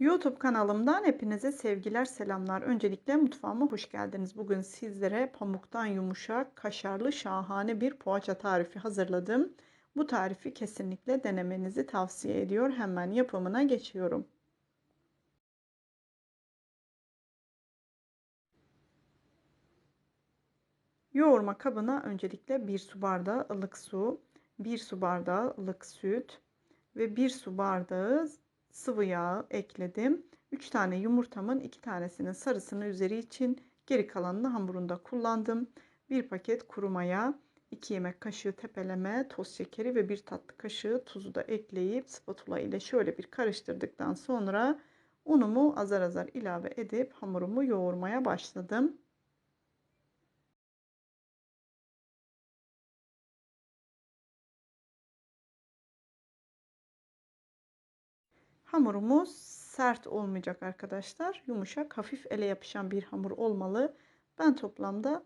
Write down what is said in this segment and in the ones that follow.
YouTube kanalımdan hepinize sevgiler, selamlar. Öncelikle mutfağıma hoş geldiniz. Bugün sizlere pamuktan yumuşak, kaşarlı, şahane bir poğaça tarifi hazırladım. Bu tarifi kesinlikle denemenizi tavsiye ediyor. Hemen yapımına geçiyorum. Yoğurma kabına öncelikle 1 su bardağı ılık su, 1 su bardağı ılık süt ve 1 su bardağı sıvı yağ ekledim. 3 tane yumurtamın 2 tanesinin sarısını üzeri için geri kalanını hamurunda kullandım. 1 paket kuru maya, 2 yemek kaşığı tepeleme, toz şekeri ve 1 tatlı kaşığı tuzu da ekleyip spatula ile şöyle bir karıştırdıktan sonra unumu azar azar ilave edip hamurumu yoğurmaya başladım. Hamurumuz sert olmayacak arkadaşlar. Yumuşak, hafif ele yapışan bir hamur olmalı. Ben toplamda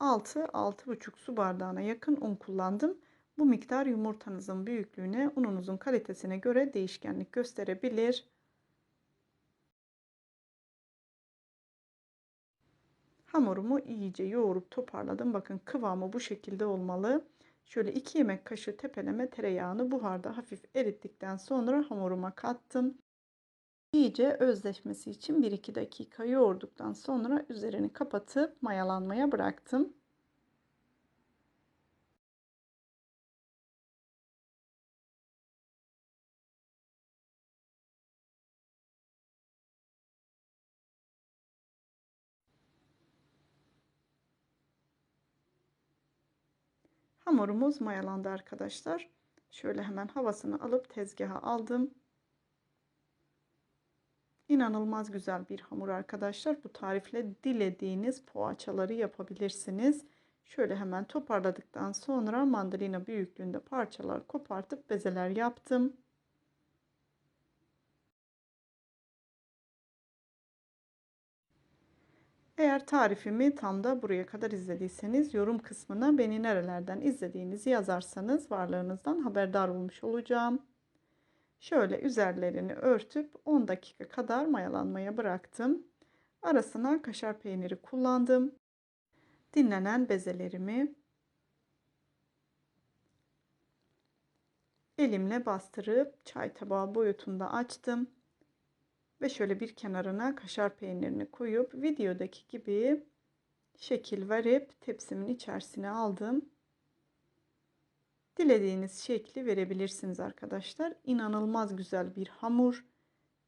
6-6,5 su bardağına yakın un kullandım. Bu miktar yumurtanızın büyüklüğüne, ununuzun kalitesine göre değişkenlik gösterebilir. Hamurumu iyice yoğurup toparladım. Bakın kıvamı bu şekilde olmalı. Şöyle 2 yemek kaşığı tepeleme tereyağını buharda hafif erittikten sonra hamuruma kattım. İyice özleşmesi için 1-2 dakika yoğurduktan sonra üzerini kapatıp mayalanmaya bıraktım. Hamurumuz mayalandı arkadaşlar. Şöyle hemen havasını alıp tezgaha aldım. İnanılmaz güzel bir hamur arkadaşlar. Bu tarifle dilediğiniz poğaçaları yapabilirsiniz. Şöyle hemen toparladıktan sonra mandalina büyüklüğünde parçalar kopartıp bezeler yaptım. Eğer tarifimi tam da buraya kadar izlediyseniz yorum kısmına beni nerelerden izlediğinizi yazarsanız varlığınızdan haberdar olmuş olacağım. Şöyle üzerlerini örtüp 10 dakika kadar mayalanmaya bıraktım. Arasına kaşar peyniri kullandım. Dinlenen bezelerimi elimle bastırıp çay tabağı boyutunda açtım. Ve şöyle bir kenarına kaşar peynirini koyup videodaki gibi şekil verip tepsimin içerisine aldım. Dilediğiniz şekli verebilirsiniz arkadaşlar. İnanılmaz güzel bir hamur.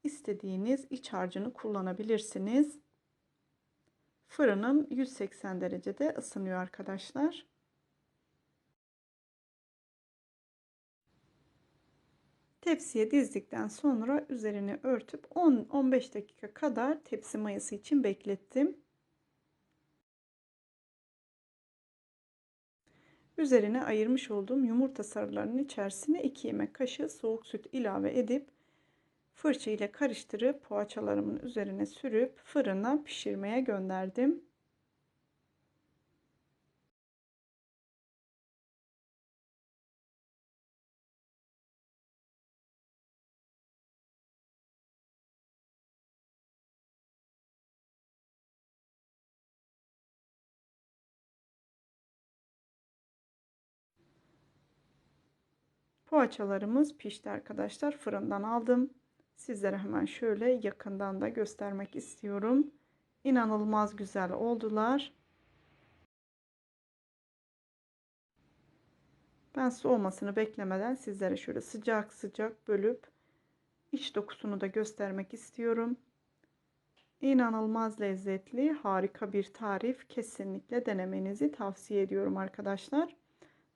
İstediğiniz iç harcını kullanabilirsiniz. Fırınım 180 derecede ısınıyor arkadaşlar. Tepsiye dizdikten sonra üzerini örtüp 10-15 dakika kadar tepsi mayası için beklettim. Üzerine ayırmış olduğum yumurta sarılarının içerisine 2 yemek kaşığı soğuk süt ilave edip fırça ile karıştırıp poğaçalarımın üzerine sürüp fırına pişirmeye gönderdim. Poğaçalarımız pişti arkadaşlar. Fırından aldım. Sizlere hemen şöyle yakından da göstermek istiyorum. İnanılmaz güzel oldular. Ben soğumasını beklemeden sizlere şöyle sıcak sıcak bölüp iç dokusunu da göstermek istiyorum. İnanılmaz lezzetli, harika bir tarif. Kesinlikle denemenizi tavsiye ediyorum arkadaşlar.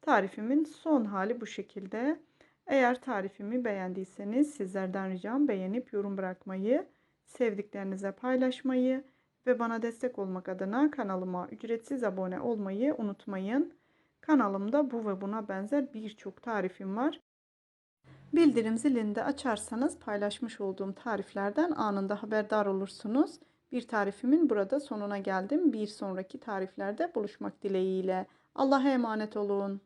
Tarifimin son hali bu şekilde. Eğer tarifimi beğendiyseniz sizlerden ricam beğenip yorum bırakmayı, sevdiklerinize paylaşmayı ve bana destek olmak adına kanalıma ücretsiz abone olmayı unutmayın. Kanalımda bu ve buna benzer birçok tarifim var. Bildirim zilini de açarsanız paylaşmış olduğum tariflerden anında haberdar olursunuz. Bir tarifimin burada sonuna geldim. Bir sonraki tariflerde buluşmak dileğiyle. Allah'a emanet olun.